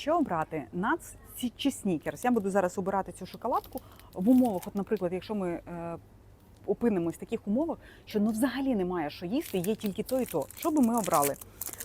Що обрати? Нац чи снікерс? Я буду зараз обирати цю шоколадку в умовах, от, наприклад, якщо ми е, опинимось в таких умовах, що ну взагалі немає що їсти, є тільки то і то. Що би ми обрали?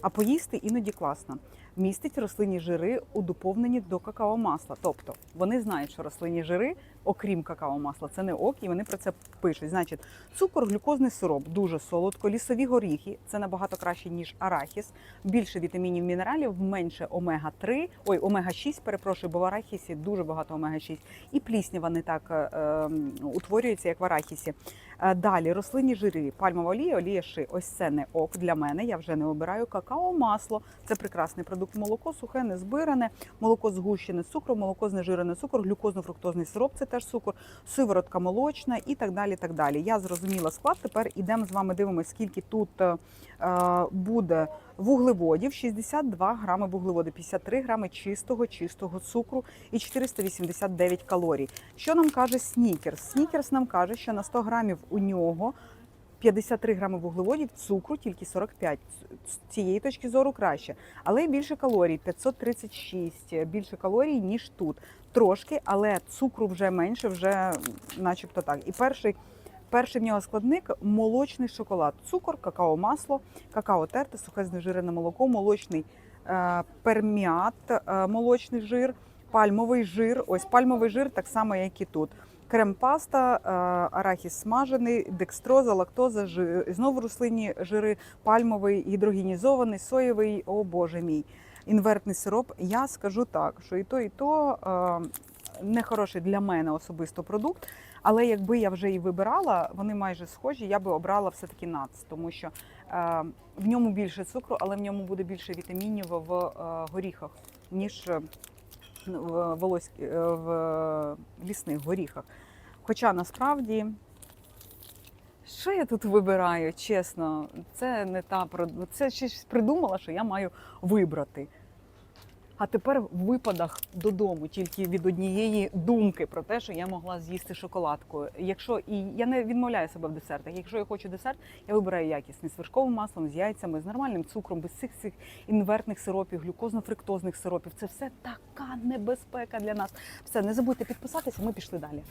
А поїсти іноді класно. Містить рослинні жири у доповненні до какао-масла. Тобто вони знають, що рослинні жири, окрім какао-масла, це не ок, і вони про це пишуть. Значить, цукор, глюкозний сироп, дуже солодко, лісові горіхи це набагато краще, ніж арахіс. Більше вітамінів, мінералів, менше омега-3, ой, омега-6, перепрошую, бо в арахісі дуже багато омега-6. І пліснява не так е, е, утворюється, як в арахісі. Е, Далі рослинні жири, пальмова олія, олія ши. Ось це не ок для мене. Я вже не обираю какао, масло. Це прекрасний продукт. Молоко сухе, не збиране, молоко згущене з цукром, молоко знежирене цукор, глюкозно-фруктозний сироп це теж цукор, сиворотка молочна і так далі. так далі. Я зрозуміла склад. Тепер ідемо з вами дивимося, скільки тут е, е, буде вуглеводів. 62 грами вуглеводи, 53 грами чистого, чистого цукру і 489 калорій. Що нам каже Снікерс? Снікерс нам каже, що на 100 грамів у нього 53 грами вуглеводів, цукру тільки 45. З цієї точки зору краще. Але більше калорій 536, більше калорій, ніж тут. Трошки, але цукру вже менше, вже начебто так. І перший. Перший в нього складник молочний шоколад, цукор, какао, масло, какао терте, сухе знежирене молоко, молочний е, перміат, е, молочний жир, пальмовий жир. Ось пальмовий жир, так само, як і тут. Крем-паста, е, арахіс смажений, декстроза, лактоза, жир, знову рослинні жири, пальмовий, гідрогенізований, соєвий, о боже мій. Інвертний сироп. Я скажу так, що і то, і то е, не хороший для мене особисто продукт. Але якби я вже і вибирала, вони майже схожі, я би обрала все-таки нац, тому що е, в ньому більше цукру, але в ньому буде більше вітамінів в горіхах, ніж в, волоськ, е, в лісних горіхах. Хоча насправді, що я тут вибираю, чесно, це не та це щось придумала, що я маю вибрати. А тепер в випадах додому тільки від однієї думки про те, що я могла з'їсти шоколадку. Якщо і я не відмовляю себе в десертах. Якщо я хочу десерт, я вибираю якісний з вершковим маслом, з яйцями, з нормальним цукром, без цих цих інвертних сиропів, глюкозно-фруктозних сиропів. Це все така небезпека для нас. Все, не забудьте підписатися. Ми пішли далі.